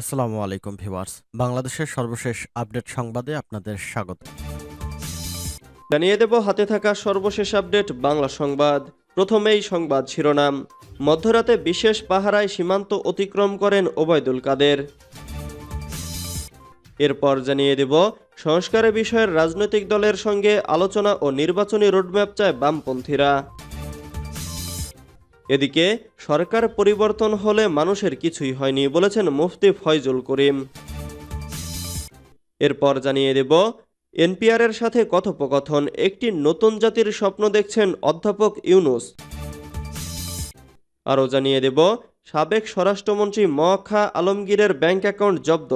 আসসালামু আলাইকুম ভিউয়ার্স। বাংলাদেশের সর্বশেষ আপডেট সংবাদে আপনাদের স্বাগত। জানিয়ে দেব, হাতে থাকা সর্বশেষ আপডেট, বাংলা সংবাদ। প্রথমেই সংবাদ শিরোনাম। মধ্যরাতে বিশেষ পাহারায় সীমান্ত অতিক্রম করেন ওবায়দুল কাদের। এরপর জানিয়ে দেব, সংস্কারের বিষয়ের রাজনৈতিক দলের সঙ্গে আলোচনা ও নির্বাচনী রোডম্যাপ চায় বামপন্থীরা। এদিকে সরকার পরিবর্তন হলে মানুষের কিছুই হয়নি বলেছেন মুফতি ফয়জুল করিম। এরপর জানিয়ে দেব, এনপিআরের সাথে কথোপকথন, একটি নতুন জাতির স্বপ্ন দেখছেন অধ্যাপক ইউনুস। আরও জানিয়ে দেব, সাবেক স্বরাষ্ট্রমন্ত্রী মখা আলমগীরের ব্যাংক অ্যাকাউন্ট জব্দ।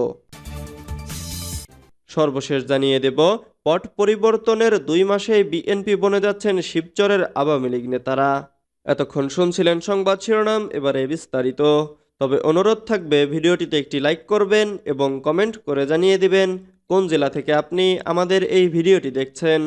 সর্বশেষ জানিয়ে দেব, পট পরিবর্তনের দুই মাসেই বিএনপি বনে যাচ্ছেন শিবচরের আওয়ামী লীগ নেতারা। এতক্ষণ শুনছিলেন সংবাদ শিরোনাম, এবারে বিস্তারিত। তবে অনুরোধ থাকবে, ভিডিওটিতে একটি লাইক করবেন এবং কমেন্ট করে জানিয়ে দিবেন কোন জেলা থেকে আপনি আমাদের এই ভিডিওটি দেখছেন।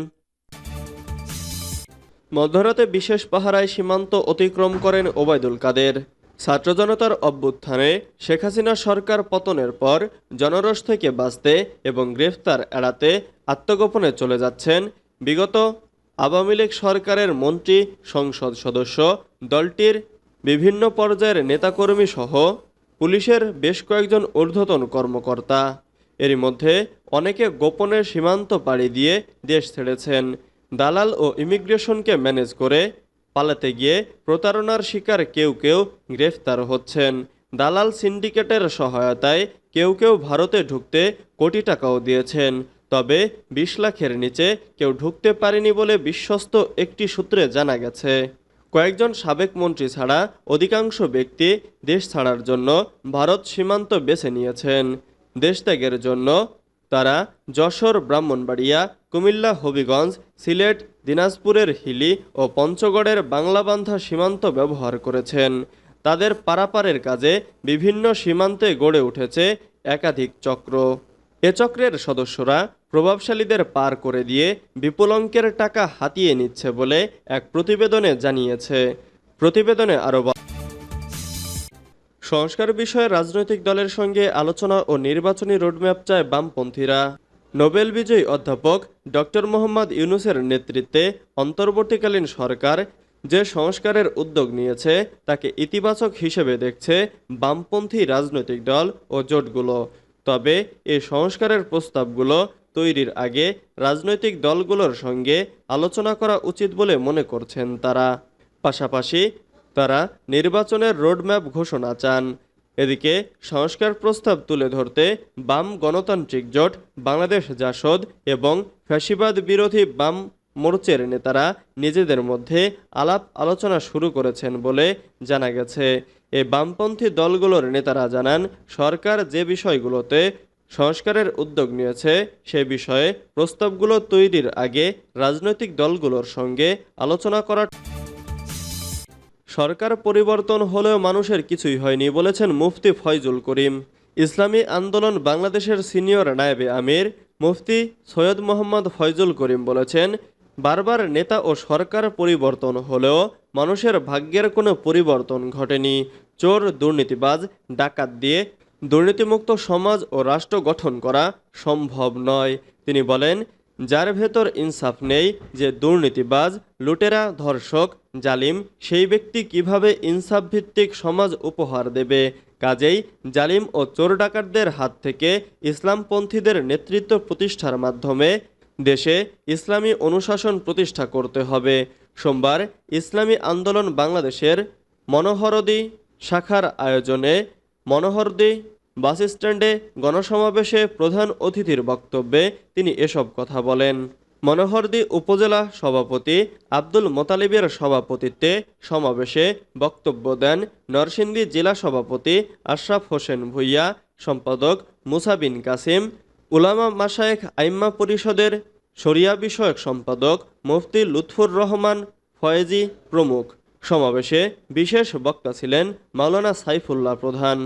মধ্যরাতে বিশেষ পাহারায় সীমান্ত অতিক্রম করেন ওবায়দুল কাদের। ছাত্র জনতার অভ্যুত্থানে শেখ হাসিনা সরকার পতনের পর জনরস থেকে বাঁচতে এবং গ্রেফতার এড়াতে আত্মগোপনে চলে যাচ্ছেন বিগত আওয়ামী লীগ সরকারের মন্ত্রী, সংসদ সদস্য, দলটির বিভিন্ন পর্যায়ের নেতাকর্মী সহ পুলিশের বেশ কয়েকজন ঊর্ধ্বতন কর্মকর্তা। এরই মধ্যে অনেকে গোপনে সীমান্ত পাড়ি দিয়ে দেশ ছেড়েছেন। দালাল ও ইমিগ্রেশনকে ম্যানেজ করে পালাতে গিয়ে প্রতারণার শিকার কেউ কেউ গ্রেফতার হচ্ছেন। দালাল সিন্ডিকেটের সহায়তায় কেউ কেউ ভারতে ঢুকতে কোটি টাকাও দিয়েছেন। তবে বিশ লাখের নিচে কেউ ঢুকতে পারেনি বলে বিশ্বস্ত একটি সূত্রে জানা গেছে। কয়েকজন সাবেক মন্ত্রী ছাড়া অধিকাংশ ব্যক্তি দেশ ছাড়ার জন্য ভারত সীমান্ত বেছে নিয়েছেন। দেশত্যাগের জন্য তারা যশোর, ব্রাহ্মণবাড়িয়া, কুমিল্লা, হবিগঞ্জ, সিলেট, দিনাজপুরের হিলি ও পঞ্চগড়ের বাংলাবান্ধা সীমান্ত ব্যবহার করেছেন। তাদের পারাপারের কাজে বিভিন্ন সীমান্তে গড়ে উঠেছে একাধিক চক্র। এ চক্রের সদস্যরা প্রভাবশালীদের পার করে দিয়ে বিপুল অঙ্কের টাকা হাতিয়ে নিচ্ছে বলে এক প্রতিবেদনে জানিয়েছে। প্রতিবেদনে আরও সংস্কার বিষয়ে রাজনৈতিক দলের সঙ্গে আলোচনা ও নির্বাচনী রোডম্যাপ চায় বামপন্থীরা। নোবেল বিজয়ী অধ্যাপক ডক্টর মোহাম্মদ ইউনুসের নেতৃত্বে অন্তর্বর্তীকালীন সরকার যে সংস্কারের উদ্যোগ নিয়েছে, তাকে ইতিবাচক হিসেবে দেখছে বামপন্থী রাজনৈতিক দল ও জোটগুলো। তবে এই সংস্কারের প্রস্তাবগুলো তৈরির আগে রাজনৈতিক দলগুলোর সঙ্গে আলোচনা করা উচিত বলে মনে করছেন তারা। পাশাপাশি তারা নির্বাচনের রোডম্যাপ ঘোষণা চান। এদিকে সংস্কার প্রস্তাব তুলে ধরতে বাম গণতান্ত্রিক জোট, বাংলাদেশ জাসদ এবং ফ্যাসিবাদ বিরোধী বাম মোর্চের নেতারা নিজেদের মধ্যে আলাপ আলোচনা শুরু করেছেন বলে জানা গেছে। এই বামপন্থী দলগুলোর নেতারা জানান, সরকার যে বিষয়গুলোতে সংস্কারের উদ্যোগ নিয়েছে। সে বিষয়ে প্রস্তাবগুলো তৈরির আগে রাজনৈতিক দলগুলোর সঙ্গে আলোচনা করা সরকার পরিবর্তন হলেও মানুষের কিছুই হয়নি বলেছেন মুফতি ফয়জুল করিম। ইসলামী আন্দোলন বাংলাদেশের সিনিয়র নায়েবে আমির, মুফতি সৈয়দ মোহাম্মদ ফয়জুল করিম বলেছেন, বারবার নেতা ও সরকার পরিবর্তন হলেও মানুষের ভাগ্যের কোনো পরিবর্তন ঘটেনি। চোর, দুর্নীতিবাজ, ডাকাত দিয়ে দুর্নীতিমুক্ত সমাজ ও রাষ্ট্র গঠন করা সম্ভব নয়। তিনি বলেন, যার ভেতর ইনসাফ নেই, যে দুর্নীতিবাজ, লুটেরা, ধর্ষক, জালিম, সেই ব্যক্তি কীভাবে ইনসাফ ভিত্তিক সমাজ উপহার দেবে? কাজেই জালিম ও চোর ডাকাতদের হাত থেকে ইসলামপন্থীদের নেতৃত্ব প্রতিষ্ঠার মাধ্যমে দেশে ইসলামী অনুশাসন প্রতিষ্ঠা করতে হবে। সোমবার ইসলামী আন্দোলন বাংলাদেশের মনোহরদি শাখার আয়োজনে মনোহরদি, বাস স্ট্যান্ডে, গণসমাবেশে প্রধান অতিথির বক্তব্যে তিনি এসব কথা বলেন। মনোহরদি উপজেলা সভাপতি আব্দুল মোতালিবের সভাপতিত্বে সমাবেশে বক্তব্য দেন নরসিংদী জেলা সভাপতি আশরাফ হোসেন ভুইয়া, সম্পাদক মুসাবিন কাসিম, উলামা মাসায়েখ আইম্মা পরিষদের শরিয়া বিষয়ক সম্পাদক মুফতি লুৎফুর রহমান, ফয়েজি প্রমুখ। সমাবেশে বিশেষ বক্তা ছিলেন মাওলানা সাইফুল্লাহ প্রধান।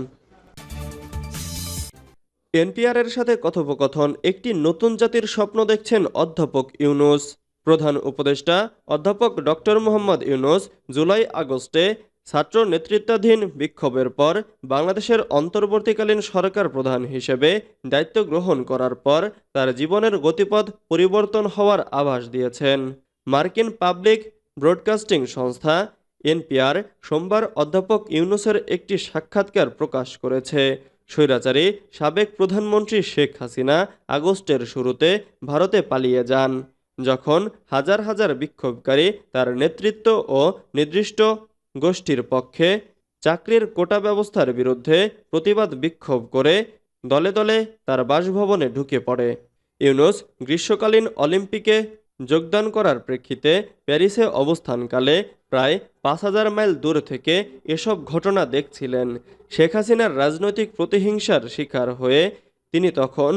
এনপিআরের সাথে কথোপকথন, একটি নতুন জাতির স্বপ্ন দেখছেন অধ্যাপক ইউনুস। প্রধান উপদেষ্টা অধ্যাপক ডক্টর মোহাম্মদ ইউনুস জুলাই আগস্টে ছাত্র নেতৃত্বাধীন বিক্ষোভের পর বাংলাদেশের অন্তর্বর্তীকালীন সরকার প্রধান হিসেবে দায়িত্ব গ্রহণ করার পর তার জীবনের গতিপথ পরিবর্তন হওয়ার আভাস দিয়েছেন। মার্কিন পাবলিক ব্রডকাস্টিং সংস্থা এনপিআর সোমবার অধ্যাপক ইউনুসের একটি সাক্ষাৎকার প্রকাশ করেছে। স্বৈরাচারী সাবেক প্রধানমন্ত্রী শেখ হাসিনা আগস্টের শুরুতে ভারতে পালিয়ে যান, যখন হাজার হাজার বিক্ষোভকারী তার নেতৃত্ব ও নির্দিষ্ট গোষ্ঠীর পক্ষে চাকরির কোটা ব্যবস্থার বিরুদ্ধে প্রতিবাদ বিক্ষোভ করে দলে দলে তার বাসভবনে ঢুকে পড়ে। ইউনুস গ্রীষ্মকালীন অলিম্পিকে যোগদান করার প্রেক্ষিতে প্যারিসে অবস্থানকালে প্রায় পাঁচ হাজার মাইল দূর থেকে এসব ঘটনা দেখছিলেন। শেখ হাসিনার রাজনৈতিক প্রতিহিংসার শিকার হয়ে তিনি তখন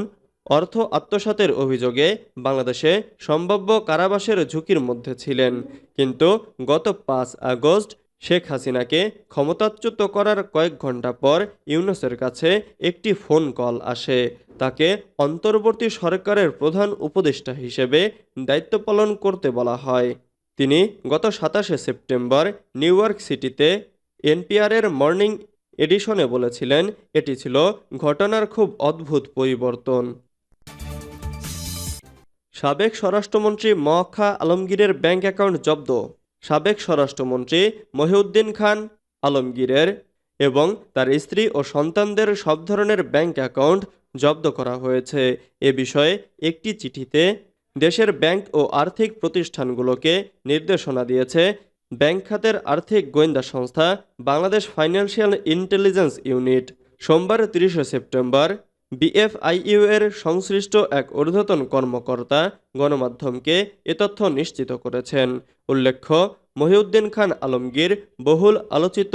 অর্থ আত্মসাতের অভিযোগে বাংলাদেশে সম্ভাব্য কারাবাসের ঝুঁকির মধ্যে ছিলেন। কিন্তু গত পাঁচ আগস্ট শেখ হাসিনাকে ক্ষমতাচ্যুত করার কয়েক ঘণ্টা পর ইউনুসের কাছে একটি ফোন কল আসে। তাকে অন্তর্বর্তী সরকারের প্রধান উপদেষ্টা হিসেবে দায়িত্ব পালন করতে বলা হয়। তিনি গত সাতাশে সেপ্টেম্বর নিউ ইয়র্ক সিটিতে এনপিআরের মর্নিং এডিশনে বলেছিলেন, এটি ছিল ঘটনার খুব অদ্ভুত পরিবর্তন। সাবেক স্বরাষ্ট্রমন্ত্রী মওয়াক্কা আলমগীরের ব্যাংক অ্যাকাউন্ট জব্দ। সাবেক স্বরাষ্ট্রমন্ত্রী মহিউদ্দিন খান আলমগীরের এবং তার স্ত্রী ও সন্তানদের সব ধরনের ব্যাংক অ্যাকাউন্ট জব্দ করা হয়েছে। এ বিষয়ে একটি চিঠিতে দেশের ব্যাংক ও আর্থিক প্রতিষ্ঠানগুলোকে নির্দেশনা দিয়েছে ব্যাংক খাতের আর্থিক গোয়েন্দা সংস্থা বাংলাদেশ ফাইন্যান্সিয়াল ইন্টেলিজেন্স ইউনিট। সোমবার তিরিশে সেপ্টেম্বর বিএফআইইউ এর সংশ্লিষ্ট এক ঊর্ধ্বতন কর্মকর্তা গণমাধ্যমকে এ তথ্য নিশ্চিত করেছেন। উল্লেখ্য, মহিউদ্দিন খান আলমগীর বহুল আলোচিত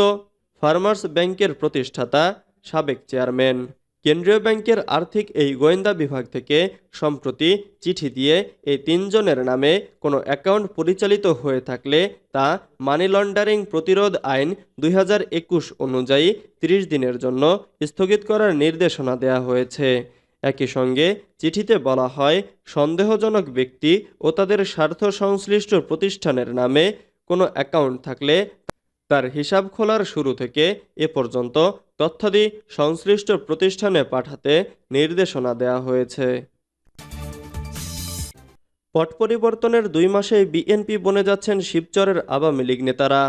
ফার্মার্স ব্যাংকের প্রতিষ্ঠাতা, সাবেক চেয়ারম্যান। কেন্দ্রীয় ব্যাংকের আর্থিক এই গোয়েন্দা বিভাগ থেকে সম্প্রতি চিঠি দিয়ে এই তিনজনের নামে কোনো অ্যাকাউন্ট পরিচালিত হয়ে থাকলে তা মানি লন্ডারিং প্রতিরোধ আইন দুই হাজার একুশ অনুযায়ী ৩০ দিনের জন্য স্থগিত করার নির্দেশনা দেওয়া হয়েছে। একই সঙ্গে চিঠিতে বলা হয়, সন্দেহজনক ব্যক্তি ও তাদের স্বার্থ সংশ্লিষ্ট প্রতিষ্ঠানের নামে কোনো অ্যাকাউন্ট থাকলে তার হিসাব খোলার শুরু থেকে এ পর্যন্ত তথ্যাদি সংশ্লিষ্ট প্রতিষ্ঠানে পাঠাতে নির্দেশনা দেওয়া হয়েছে। পট পরিবর্তনের দুই মাসেই বিএনপি বনে যাচ্ছেন শিবচরের আওয়ামী লীগ নেতারা।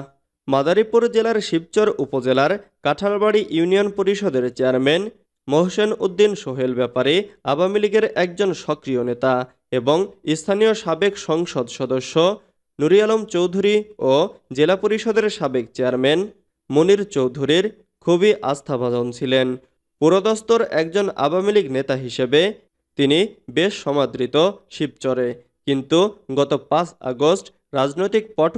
মাদারীপুর জেলার শিবচর উপজেলার কাঁঠালবাড়ি ইউনিয়ন পরিষদের চেয়ারম্যান মোহসেন উদ্দিন সোহেল ব্যাপারে আওয়ামী লীগের একজন সক্রিয় নেতা এবং স্থানীয় সাবেক সংসদ সদস্য নুরি আলম চৌধুরী ও জেলা পরিষদের সাবেক চেয়ারম্যান মনির চৌধুরীর খুবই আস্থাভাজন ছিলেন। পুরোদস্তর একজন আওয়ামী লীগ নেতা হিসেবে তিনি বেশ সমাদৃত শিবচরে। কিন্তু গত পাঁচ আগস্ট রাজনৈতিক পট